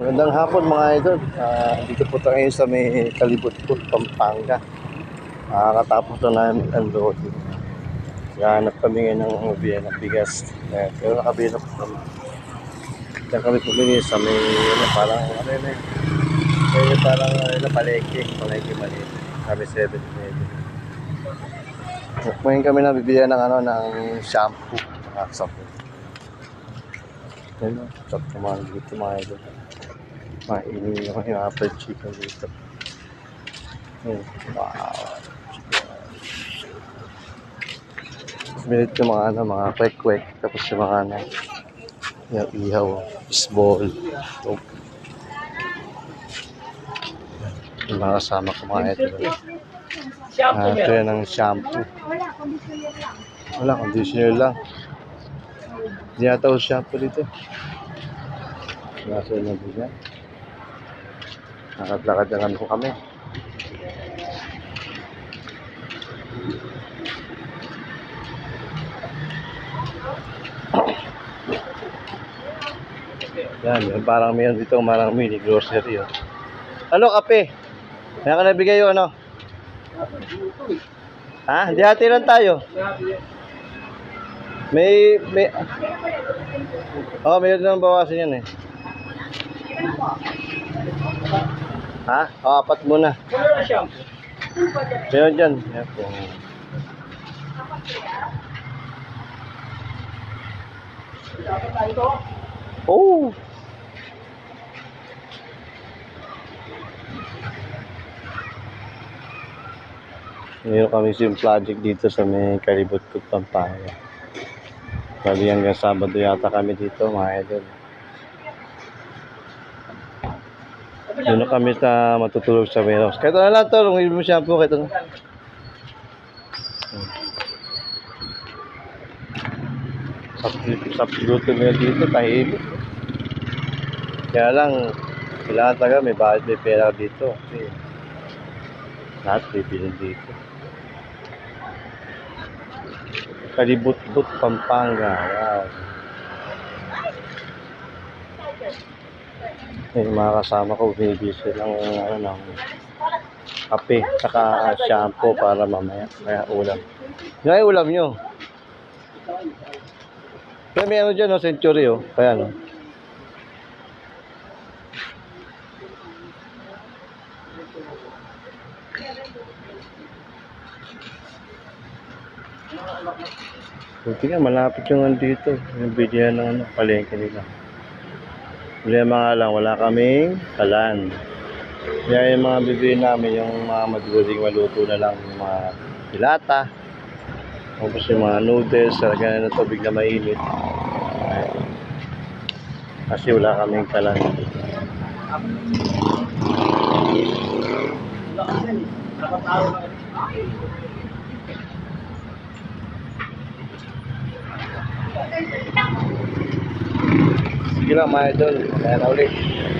Magandang hapon mga idol. Ah, dito po tayo sa may Kalibot po, Pampanga. Nakakatapos na namin ang loading. Hanap kami ngayon ng mabiya ng bigas. Eh, pero nakabila po kami. Diyan kami pumili sa may ano, parang ano yun eh. May parang ano na palengke. Palengke maliit. Kami 7-11. Ngayon kami nabibili ng ano ng shampoo. Nakakasapot. Ayun, chop naman dito mga idol. Mainin yung apple chicken dito. Ayun, wow. Minute yung mga ano, mga kwek-kwek. Tapos yung mga ano, yung ihaw, fishball. Ito. Yung mga kasama ko mga ito. Ah, ito yan ang shampoo. Wala, conditioner lang. Hindi yata ako shampoo dito. Nasa na bigyan. Nakadlakad na lang po kami. Yan, parang mayroon dito, parang mini grocery. Oh. Ano, kape? Kaya ka nabigay yung ano? Ha? Hindi hati lang tayo. May, may, oh, mayroon nang bawasan yan eh. Ha? Oh, apat muna. Meron dyan. Yan po. Oh! Meron kami sim project dito sa may Karibot Cook, Pampanga. Bali hanggang Sabado yata kami dito, mga idol. Doon na kami sa matutulog sa warehouse. Kahit ano lang to, kung mo shampoo, kahit ano. Substitute nila dito, tahimik. Kaya lang, kailangan talaga may bahid, may pera dito. Kasi lahat bibilin dito. Kalibut-but, Pampanga. Wow. Yung mga kasama ko, binibisi lang ano, ng kape, saka shampoo para mamaya, kaya ulam. Yan ay ulam nyo. Kaya may ano dyan, no, century, oh. Kaya, no. Buti malapit yung andito. Yung bilihan ng ano, palengke nila. Problema nga lang, wala kaming kalan. Kaya yung mga bibili namin, yung mga maduling maluto na lang, yung mga dilata. Tapos yung mga noodles, talaga na tubig na mainit. Kasi wala kaming kalan. Sige lang mga idol. Kaya na ulit.